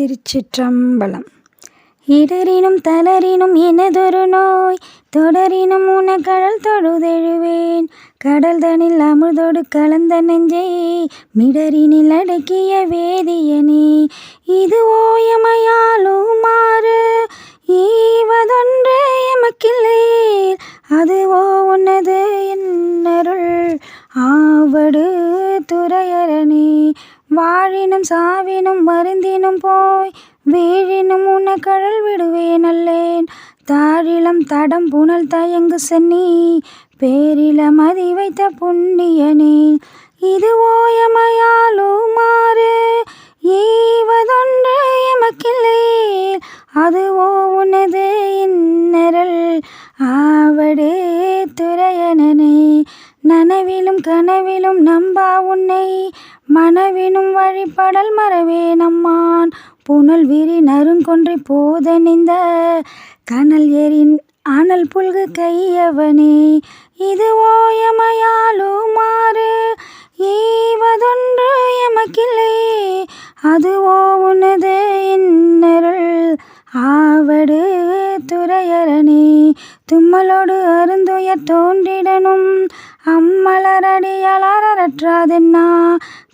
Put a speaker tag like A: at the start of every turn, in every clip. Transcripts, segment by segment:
A: திருச்சிற்றம்பலம். இடரினும் தளரினும் எனதொரு நோய் தொடரினும் உனக்கடல் தொழுதெழுவேன். கடல் தனில் அமுதோடு கலந்த நெஞ்சை மிடரினில் அடக்கிய வேதியனே. இது ஓயமையாலும் மாறு ஈ வாழினும் சாவினும் வருந்தினும் போய் வீழினும் உனக்கழல் விடுவேன் அல்லேன் தாழிலம் தடம் புனல் தயங்கு சென்னி பேரில மதி வைத்த புண்ணியனே இது ஓயமையாலும் மாறு ஈவதொன்று எமக்கில்லை. அதுவோ உனது இன்னரல் ஆவடு துறையனே நனவிலும் கனவிலும் நம்பா உன்னை மனவினும் வழிபடல் மறவே நம்மான் புனல் விரி நறுங்கொன்றை போதனிந்த கனல் எரின் அனல் புல்கு கையவனே. இது ஓயமையாலும் மாறு ஈவதொன்று எமக்கில்லை. அதுவோ உனது இன்னருள் ஆவடு துறையரணி தும்மலோடு அருந்துயர் தோன்றிடனும் அம்மலரடியலறற்றாதென்னா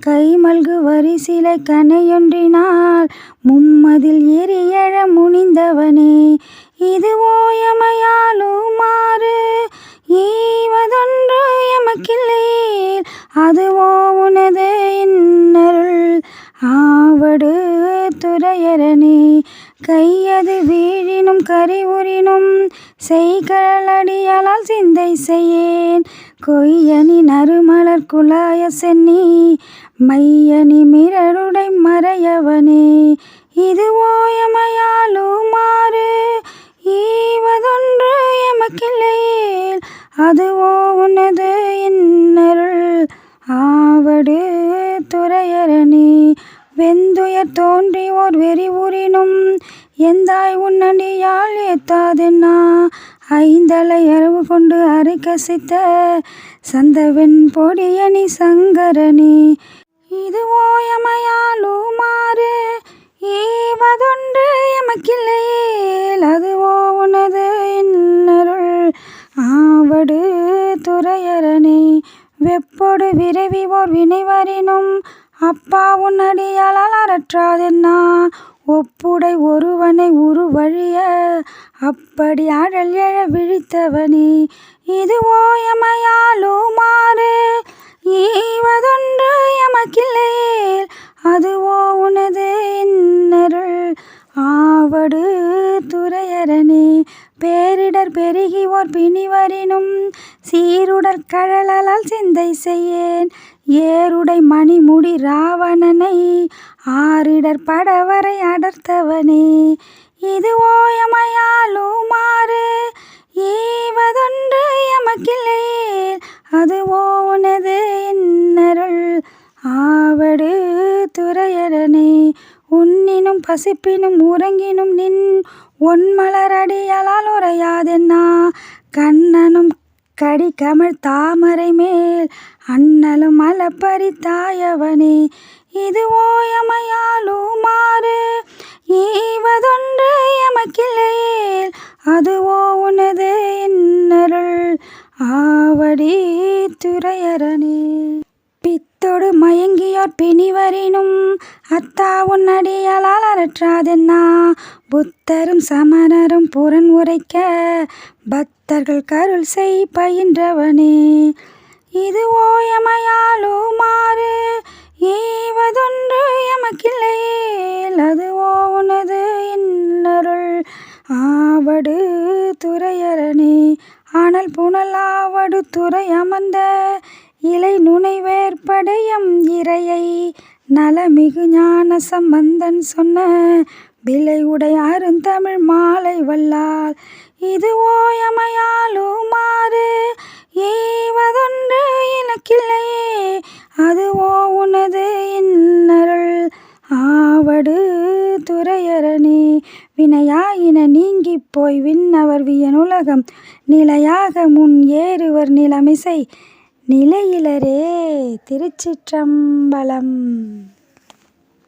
A: கை மல்கு வரிசிலை கனையொன்றினால் மும்மதில் எரியழ முனிந்தவனே. இது ஓயமையாலும் மாறு ஈவதொன்று எமக்கில்லை அதுவோ உனது இன்னருள் ஆவடு துறையரனே. கையது வீழினும் கரிவுறினும் செய்கழலடியலால் சிந்தை செய்யேன். கொய்யனி நறுமலர் குலாய சென்னி மையனி மிரருடை மறையவனே இது ஓயமையாலும் மாறு ஈவதொன்று எமக்கில்லையேல் அதுவோ உனது இன்னருள் ஆவடு துறையரணி வெந்துயர் தோன்றி ஓர் வெறி உறினும் எந்தாய் உன்னடியால் ஏத்தாதென்னா ஐந்தலை அரவு கொண்டு அரை கசித்த சந்தவெண் பொடியணி சங்கரணி இது ஓயமையாலுமாறு ஈவதொன்று எமக்கில்லையேல் அதுவோ உனது இன்னருள் ஆவடு துறையரணி வெப்பொடு விரைவி ஓர் வினைவரினும் அப்பா உன்னடியால் அறற்றாதென்னா ஒப்புடை ஒருவனை உருவழிய அப்படி அழல் எழ விழித்தவனே இது ஓயமையாலும் மாறு ஈவதொன்று எமக்கில்லையேல் அது பெருகி ஓர் பிணிவரினும் கழலால் சிந்தை செய்யேன். ஏருடை மணிமுடி ராவணனை ஆரிடர் படவரை அடர்த்தவனே. இது ஓயமையாலும் மாறு ஈவதொன்று எமக்கில்லையேல் அது ஓனது என்னருள் ஆவடு துறையரனே. உன்னினும் பசிப்பினும் உறங்கினும் நின் ஒன்மலரடியலால் உரையாதென் கடி கமழ் தாமரை மேல் அண்ணலும் மலப்பறி தாயவனே இது ஓயமையாலும் மாறு ஈவதொன்று எமக்கில்லையேல் அதுவோ உனது இன்னருள். ஆவடி துறையரணே அத்தோடு மயங்கியோர் பிணிவரினும் அத்தா உன்னடியலால் அறற்றாதென்னா புத்தரும் சமணரும் புறன் உரைக்க பக்தர்கள் கருள் செய் பயின்றவனே. இது ஓயமையாலோ மாறு ஏவதொன்று எமக்கில்லையேல் அதுவோ உனது இன்னருள் ஆவடு துறையரணே ஆனால் புனல் துறை அமர்ந்த இலை நுனைவேற்படையம் இறையை நலமிகு ஞான சம்பந்தன் சொன்ன விலை உடை அருந்தமிழ் மாலை வல்லால். இது ஓயமையாலும் மாறு ஈவதொன்று எனக்கில்லையே அதுவோ உனது இன்னருள் ஆவடு துறையரணே. வினையாயின நீங்கிப் போய் விண்ணவர் வியனுலகம். நிலையாக முன் ஏறுவர் நிலமிசை. நிலையிலரே திருச்சிற்றம்பலம்.